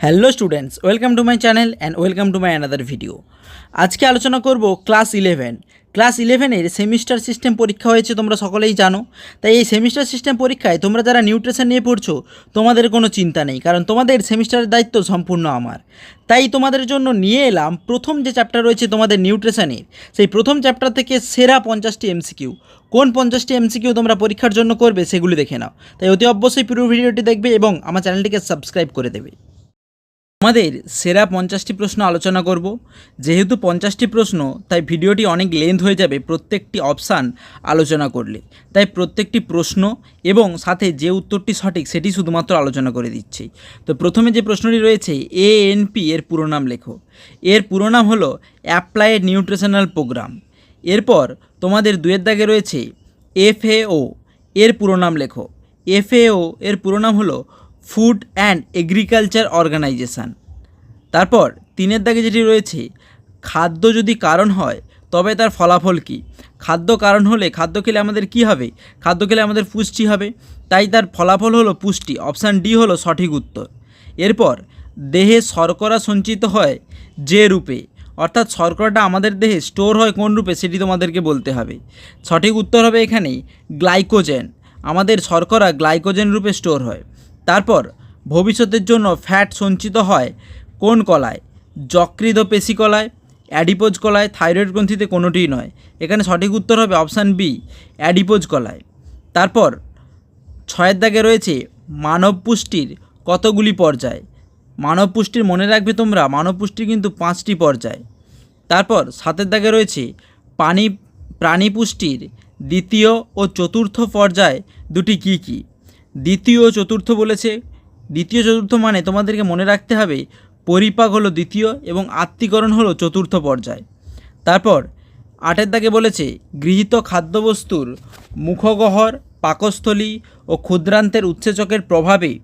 Hello students welcome to my channel and welcome to my another video আজকে আলোচনা করব class eleven class ইলেভেনের semester system পরীক্ষা হয়েছে, তোমরা সকলেই জানো। তাই এই সেমিস্টার সিস্টেম পরীক্ষায় তোমরা যারা নিউট্রিশন নিয়ে পড়ছো, তোমাদের কোনো চিন্তা নেই, কারণ তোমাদের সেমিস্টারের দায়িত্ব সম্পূর্ণ আমার। তাই তোমাদের জন্য নিয়ে এলাম প্রথম যে চ্যাপ্টার রয়েছে তোমাদের নিউট্রিশনের সেই প্রথম চ্যাপ্টার থেকে সেরা পঞ্চাশটি এমসিকিউ কোন পঞ্চাশটি এমসিকিউ তোমরা পরীক্ষার জন্য করবে, সেগুলি দেখে নাও। তাই অতি অবশ্যই পুরো ভিডিওটি দেখবে এবং আমার চ্যানেলটিকে সাবস্ক্রাইব করে দেবে। আমাদের সেরা পঞ্চাশটি প্রশ্ন আলোচনা করব। যেহেতু পঞ্চাশটি প্রশ্ন, তাই ভিডিওটি অনেক লেন্থ হয়ে যাবে প্রত্যেকটি অপশান আলোচনা করলে। তাই প্রত্যেকটি প্রশ্ন এবং সাথে যে উত্তরটি সঠিক সেটি শুধুমাত্র আলোচনা করে দিচ্ছি। তো প্রথমে যে প্রশ্নটি রয়েছে এএনপি এর পুরো নাম লেখো। এর পুরো নাম হলো অ্যাপ্লাইড নিউট্রিশনাল প্রোগ্রাম এরপর তোমাদের দুয়ের দাগে রয়েছে এফএও এর পুরো নাম লেখো। এফএও এর পুরো নাম হলো ফুড অ্যান্ড এগ্রিকালচার অর্গানাইজেশান। তারপর, তিনের দাগে যেটি রয়েছে, খাদ্য যদি কারণ হয়, তবে তার ফলাফল কী? খাদ্য কারণ হলে খাদ্য খেলে আমাদের কি হবে? খাদ্য খেলে আমাদের পুষ্টি হবে। তাই তার ফলাফল হলো পুষ্টি। অপশান ডি হলো সঠিক উত্তর। এরপর, দেহে শর্করা সঞ্চিত হয় যে রূপে? অর্থাৎ শর্করাটা আমাদের দেহে স্টোর হয় কোন রূপে সেটি তোমাদেরকে বলতে হবে। সঠিক উত্তর হবে এখানে গ্লাইকোজেন। আমাদের শর্করা গ্লাইকোজেন রূপে স্টোর হয়। তারপর ভবিষ্যতের জন্য ফ্যাট সঞ্চিত হয় কোন কলায়? যকৃত পেশি কলায়, অ্যাডিপোজ কলায়, থাইরয়েড গ্রন্থিতে কোনোটিই নয়। এখানে সঠিক উত্তর হবে অপশান বি, অ্যাডিপোজ কলায়। তারপর ছয়ের দাগে রয়েছে মানব পুষ্টির কতগুলি পর্যায়? মানব পুষ্টির মনে রাখবে তোমরা মানব পুষ্টি কিন্তু পাঁচটি পর্যায়। তারপর সাতের দাগে রয়েছে পানি প্রাণী পুষ্টির দ্বিতীয় ও চতুর্থ পর্যায় দুটি কী কী? দ্বিতীয় চতুর্থ বলেছে। দ্বিতীয়, চতুর্থ মানে তোমাদেরকে মনে রাখতে হবে, পরিপাক হলো দ্বিতীয় এবং আত্মীকরণ হলো চতুর্থ পর্যায়। তারপর, আটের দাগে বলেছে, গৃহীত খাদ্যবস্তুর মুখগহ্বর, পাকস্থলী ও ক্ষুদ্রান্তের উৎসেচকের প্রভাবে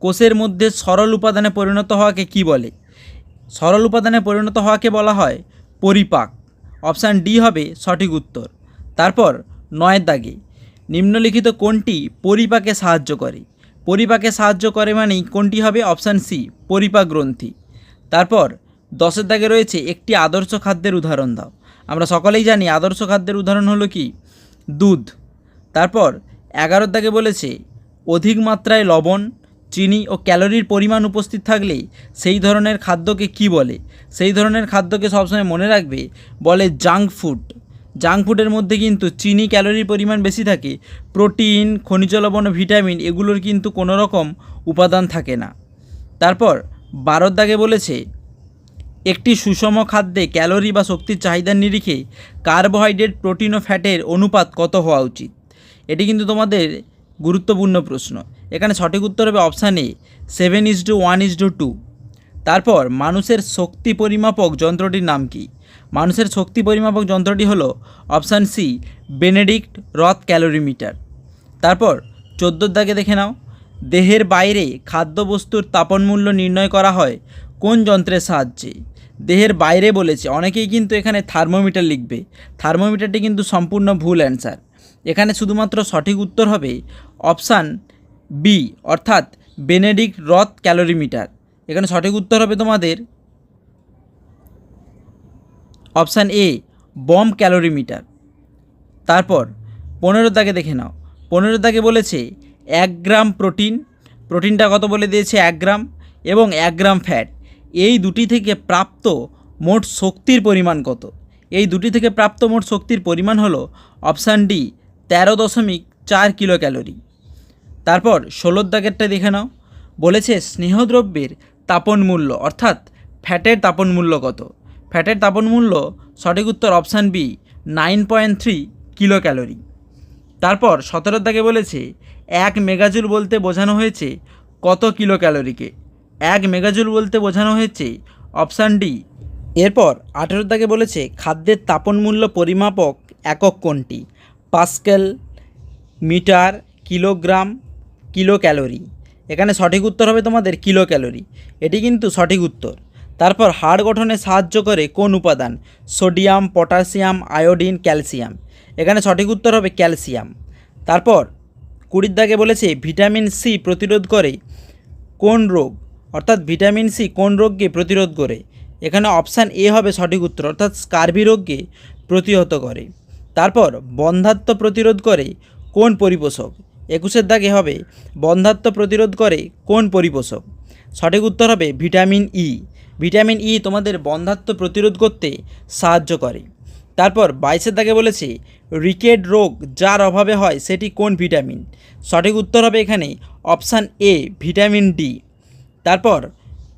কোষের মধ্যে সরল উপাদানে পরিণত হওয়াকে কি বলে? সরল উপাদানে পরিণত হওয়াকে বলা হয় পরিপাক। অপশান ডি হবে সঠিক উত্তর। তারপর, নয়ের দাগে নিম্নলিখিত কোনটি পরিপাকে সাহায্য করে? পরিপাকে সাহায্য করে মানেই কোনটি হবে? অপশান সি পরিপাক গ্রন্থি। তারপর, দশের দাগে রয়েছে একটি আদর্শ খাদ্যের উদাহরণ দাও। আমরা সকলেই জানি আদর্শ খাদ্যের উদাহরণ হলো কি? দুধ। তারপর, এগারোর দাগে বলেছে, অধিক মাত্রায় লবণ, চিনি ও ক্যালোরির পরিমাণ উপস্থিত থাকলে সেই ধরনের খাদ্যকে কি বলে? সেই ধরনের খাদ্যকে সবসময় মনে রাখবে, বলে জাঙ্ক ফুড। জাঙ্ক ফুডের মধ্যে কিন্তু চিনি ক্যালোরির পরিমাণ বেশি থাকে, প্রোটিন, খনিজ লবণ ভিটামিন এগুলোর কিন্তু কোনো রকম উপাদান থাকে না। তারপর বারোর দাগে বলেছে, একটি সুষম খাদ্যে ক্যালোরি বা শক্তির চাহিদার নিরিখে কার্বোহাইড্রেট, প্রোটিন ও ফ্যাটের অনুপাত কত হওয়া উচিত? এটি কিন্তু তোমাদের গুরুত্বপূর্ণ প্রশ্ন। এখানে সঠিক উত্তর হবে option A seven is to one is to two তারপর মানুষের শক্তি পরিমাপক যন্ত্রটির নাম কি? মানুষের শক্তি পরিমাপক যন্ত্রটি হলো option C, Benedict Roth calorimeter. তারপর চোদ্দোর দাগে দেখে নাও। দেহের বাইরে খাদ্যবস্তুর তাপন মূল্য নির্ণয় করা হয় কোন যন্ত্রের সাহায্যে? দেহের বাইরে বলেছে, অনেকেই কিন্তু এখানে থার্মোমিটার লিখবে। থার্মোমিটারটি কিন্তু সম্পূর্ণ ভুল অ্যান্সার। এখানে শুধুমাত্র সঠিক উত্তর হবে অপশান বি, অর্থাৎ বেনেডিক্ট রথ ক্যালোরিমিটার। এখানে সঠিক উত্তর হবে তোমাদের অপশান এ, বম ক্যালোরিমিটার। তারপর পনেরো দাগে দেখে নাও। পনেরো দাগে বলেছে এক গ্রাম প্রোটিন। প্রোটিনটা কত বলে দিয়েছে? এক গ্রাম এবং এক গ্রাম ফ্যাট। এই দুটি থেকে প্রাপ্ত মোট শক্তির পরিমাণ কত? এই দুটি থেকে প্রাপ্ত মোট শক্তির পরিমাণ হলো অপশান ডি, তেরো দশমিক চার কিলো ক্যালোরি তারপর ষোলোর দাগেরটা দেখে নাও। বলেছে স্নেহদ্রব্যের তাপন মূল্য, অর্থাৎ ফ্যাটের তাপন মূল্য কত? ফ্যাটের তাপন মূল্য, সঠিক উত্তর option B, nine point three kilo calorie তারপর সতেরোর দাগে বলেছে, এক মেগাজুল বলতে বোঝানো হয়েছে কত কিলো ক্যালোরিকে এক মেগাজুল বলতে বোঝানো হয়েছে অপশান ডি। এরপর আঠেরোর দাগে বলেছে, খাদ্যের তাপন মূল্য পরিমাপক একক কোনটি? Pascal, metre, kilogram kilo calorie এখানে সঠিক উত্তর হবে তোমাদের কিলো ক্যালোরি এটি কিন্তু সঠিক উত্তর। তারপর হাড় গঠনে সাহায্য করে কোন উপাদান? Sodium, potassium, iodine, calcium. এখানে সঠিক উত্তর হবে ক্যালসিয়াম। তারপর কুড়ির দাগে বলেছে ভিটামিন সি প্রতিরোধ করে কোন রোগ? অর্থাৎ ভিটামিন সি কোন রোগকে প্রতিরোধ করে? এখানে অপশান এ হবে সঠিক উত্তর, অর্থাৎ স্কার্বি রোগকে প্রতিহত করে। তারপর বন্ধাত্ম প্রতিরোধ করে কোন পরিপোষক? একুশের দাগে হবে। বন্ধাত্ম প্রতিরোধ করে কোন পরিপোষক? সঠিক উত্তর হবে ভিটামিন ই ভিটামিন ই তোমাদের বন্ধাত্ম প্রতিরোধ করতে সাহায্য করে। তারপর বাইশের দাগে বলেছে, রিকেট রোগ যার অভাবে হয় সেটি কোন ভিটামিন? সঠিক উত্তর হবে এখানে অপশান এ, ভিটামিন ডি। তারপর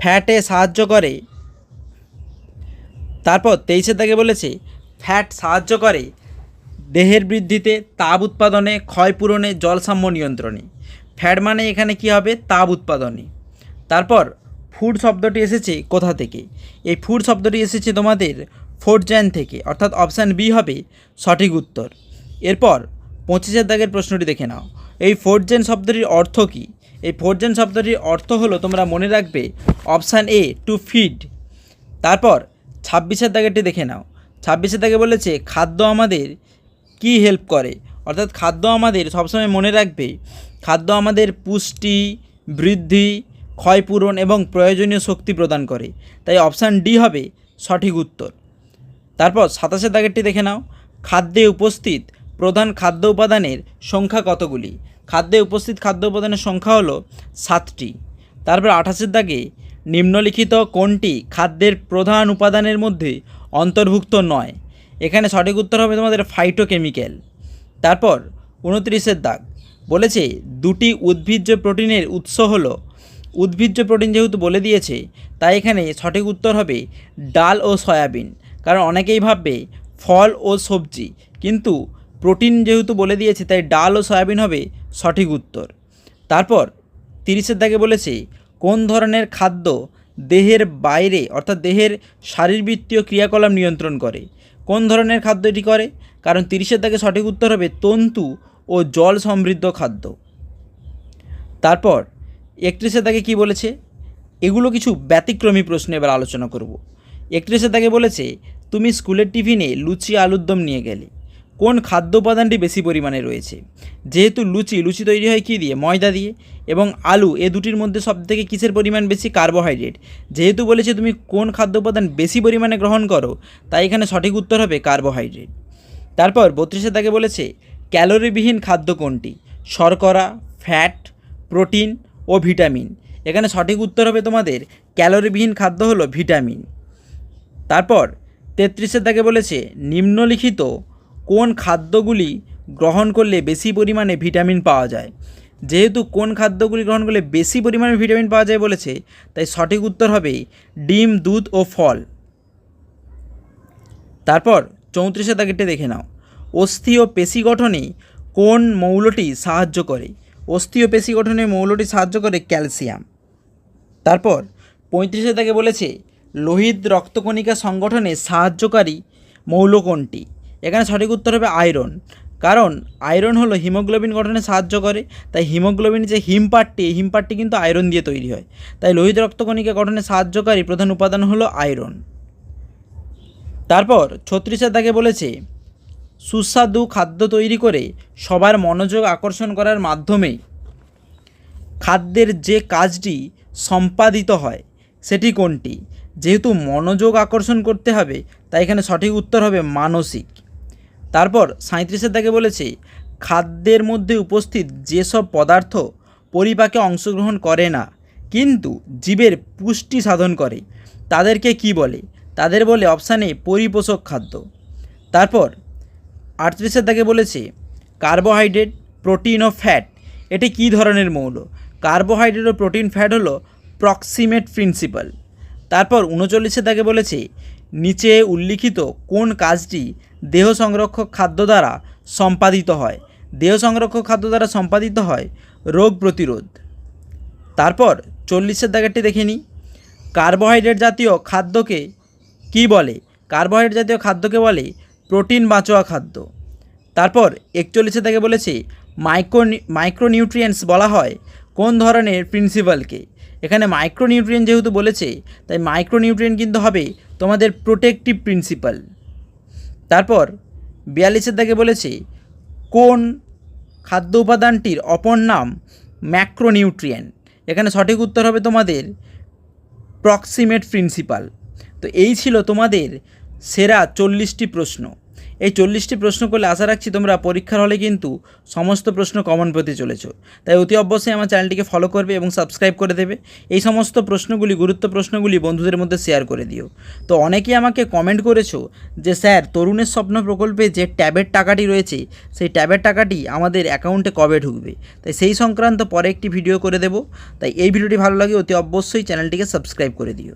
ফ্যাটে সাহায্য করে। তারপর তেইশের দাগে বলেছে, ফ্যাট সাহায্য করে দেহের বৃদ্ধিতে তাপ উৎপাদনে ক্ষয়পূরণে জলসাম্য নিয়ন্ত্রণে। ফ্যাট মানে এখানে কি হবে? তাপ উৎপাদনে। তারপর, ফুড শব্দটি এসেছে কোথা থেকে? এই ফুড শব্দটি এসেছে তোমাদের ফোর্টজ্যান থেকে। অর্থাৎ অপশান বি হবে সঠিক উত্তর। এরপর, পঁচিশের দাগের প্রশ্নটি দেখে নাও। এই ফোর্টজেন শব্দটির অর্থ কী? এই ফোর্টজেন শব্দটির অর্থ হলো তোমরা মনে রাখবে অপশান এ টু ফিড তারপর, ছাব্বিশের দাগেরটি দেখে নাও। ছাব্বিশের দাগে বলেছে, খাদ্য আমাদের কি হেল্প করে? অর্থাৎ খাদ্য আমাদের সবসময় মনে রাখবে, খাদ্য আমাদের পুষ্টি, বৃদ্ধি, ক্ষয়পূরণ এবং প্রয়োজনীয় শক্তি প্রদান করে। তাই অপশান ডি হবে সঠিক উত্তর। তারপর সাতাশের দাগেরটি দেখে নাও। খাদ্যে উপস্থিত প্রধান খাদ্য উপাদানের সংখ্যা কতগুলি? খাদ্যে উপস্থিত খাদ্য উপাদানের সংখ্যা হলো সাতটি। তারপর আঠাশের দাগে নিম্নলিখিত কোনটি খাদ্যের প্রধান উপাদানের মধ্যে অন্তর্ভুক্ত নয়? এখানে সঠিক উত্তর হবে তোমাদের ফাইটোকেমিক্যাল তারপর উনত্রিশের দাগ। বলেছে দুটি উদ্ভিজ্জ প্রোটিনের উৎস হলো, উদ্ভিজ্জ প্রোটিন যেহেতু বলে দিয়েছে, তাই এখানে সঠিক উত্তর হবে ডাল ও সয়াবিন। কারণ অনেকেই ভাববে ফল ও সবজি, কিন্তু প্রোটিন যেহেতু বলে দিয়েছে, তাই ডাল ও সয়াবিন হবে সঠিক উত্তর। তারপর তিরিশের দাগে বলেছে কোন ধরনের খাদ্য দেহের বাইরে, অর্থাৎ দেহের শারীরবৃত্তীয় ক্রিয়াকলাপ নিয়ন্ত্রণ করে? কোন ধরনের খাদ্য এটি করে? কারণ তিরিশের দাগে সঠিক উত্তর হবে তন্তু ও জল সমৃদ্ধ খাদ্য। তারপর, একত্রিশের দাগে কি বলেছে? এগুলো কিছু ব্যতিক্রমী প্রশ্ন এবার আলোচনা করব। একত্রিশের দাগে বলেছে, তুমি স্কুলের টিফিনে লুচি আলুর দম নিয়ে গেলে। কোন খাদ্য উপাদানটি বেশি পরিমাণে রয়েছে? যেহেতু লুচি লুচি তৈরি হয় কী দিয়ে? ময়দা দিয়ে। এবং আলু, এ দুটির মধ্যে সবথেকে কিসের পরিমাণ বেশি? কার্বোহাইড্রেট। যেহেতু বলেছে তুমি কোন খাদ্য উপাদান বেশি পরিমাণে গ্রহণ করো, তাই এখানে সঠিক উত্তর হবে কার্বোহাইড্রেট। তারপর বত্রিশের দাগে বলেছে, ক্যালোরিবিহীন খাদ্য কোনটি? শর্করা, ফ্যাট, প্রোটিন ও ভিটামিন। এখানে সঠিক উত্তর হবে তোমাদের, ক্যালোরিবিহীন খাদ্য হলো ভিটামিন। তারপর তেত্রিশের দাগে বলেছে, নিম্নলিখিত কোন খাদ্যগুলি গ্রহণ করলে বেশি পরিমাণে ভিটামিন পাওয়া যায়? যেহেতু কোন খাদ্যগুলি গ্রহণ করলে বেশি পরিমাণে ভিটামিন পাওয়া যায় বলেছে, তাই সঠিক উত্তর হবে ডিম, দুধ ও ফল। তারপর চৌত্রিশের দাগেরটি দেখে নাও। অস্থি ও পেশি গঠনে কোন মৌলটি সাহায্য করে? অস্থি ও পেশি গঠনে মৌলটি সাহায্য করে ক্যালসিয়াম। তারপর পঁয়ত্রিশের দাগে বলেছে, লোহিত রক্তকণিকা সংগঠনে সাহায্যকারী মৌল কোনটি? এখানে সঠিক উত্তর হবে আয়রন। কারণ আয়রন হলো হিমোগ্লোবিন গঠনে সাহায্য করে, তাই হিমোগ্লোবিন যে হিম পার্টটি এই হিম পার্টটি কিন্তু আয়রন দিয়ে তৈরি হয়। তাই লোহিত রক্তকণিকা গঠনে সাহায্যকারী প্রধান উপাদান হলো আয়রন। তারপর ছত্রিশের দাগে বলেছে, সুস্বাদু খাদ্য তৈরি করে সবার মনোযোগ আকর্ষণ করার মাধ্যমে খাদ্যের যে কাজটি সম্পাদিত হয়, সেটি কোনটি? যেহেতু মনোযোগ আকর্ষণ করতে হবে, তাই এখানে সঠিক উত্তর হবে মানসিক। তারপর সাঁত্রিশের দাগে বলেছে, খাদ্যের মধ্যে উপস্থিত যেসব পদার্থ পরিপাকে অংশগ্রহণ করে না, কিন্তু জীবের পুষ্টি সাধন করে, তাদেরকে কি বলে? তাদের বলে অপশানে পরিপোষক খাদ্য। তারপর আটত্রিশের দাগে বলেছে কার্বোহাইড্রেট প্রোটিন ও ফ্যাট এটি কী ধরনের মৌল? কার্বোহাইড্রেট ও প্রোটিন ফ্যাট হলো প্রক্সিমেট প্রিন্সিপাল তারপর উনচল্লিশের দাগে বলেছে, নিচে উল্লিখিত কোন কাজটি দেহ সংরক্ষক খাদ্য দ্বারা সম্পাদিত হয়। দেহ সংরক্ষক খাদ্য দ্বারা সম্পাদিত হয় রোগ প্রতিরোধ। তারপর চল্লিশের দাগেরটি দেখে নিই। কার্বোহাইড্রেট জাতীয় খাদ্যকে কি বলে? কার্বোহাইড্রেট জাতীয় খাদ্যকে বলে প্রোটিন বাঁচোয়া খাদ্য। তারপর একচল্লিশে থেকে বলেছে, মাইক্রো মাইক্রোনিউট্রিয়েন্টস বলা হয় কোন ধরনের প্রিন্সিপালকে? এখানে মাইক্রোনিউট্রিয়েন্ট যেহেতু বলেছে, তাই মাইক্রোনিউট্রিয়েন্ট কিন্তু হবে তোমাদের প্রোটেক্টিভ প্রিন্সিপাল। তারপর বিয়াল্লিশের দাগে বলেছি, কোন খাদ্য উপাদানটির অপর নাম ম্যাক্রোনিউট্রিয়েন্ট? এখানে সঠিক উত্তর হবে তোমাদের প্রক্সিমেট প্রিন্সিপাল। তো এই ছিল তোমাদের সেরা চল্লিশটি প্রশ্ন। এই চল্লিশটি প্রশ্ন করলে আশা রাখছি তোমরা পরীক্ষার হলে কিন্তু সমস্ত প্রশ্ন কমন পেতে চলেছ। তাই অতি অবশ্যই আমার চ্যানেলটিকে ফলো করবে এবং সাবস্ক্রাইব করে দেবে। এই সমস্ত প্রশ্নগুলি, গুরুত্ব প্রশ্নগুলি বন্ধুদের মধ্যে শেয়ার করে দিও। তো অনেকেই আমাকে কমেন্ট করেছ যে, স্যার, তরুণের স্বপ্ন প্রকল্পে যে ট্যাবের টাকাটি রয়েছে, সেই ট্যাবের টাকাটি আমাদের অ্যাকাউন্টে কবে ঢুকবে? তাই সেই সংক্রান্ত পরে একটি ভিডিও করে দেব। তাই এই ভিডিওটি ভালো লাগে, অতি অবশ্যই চ্যানেলটিকে সাবস্ক্রাইব করে দিও।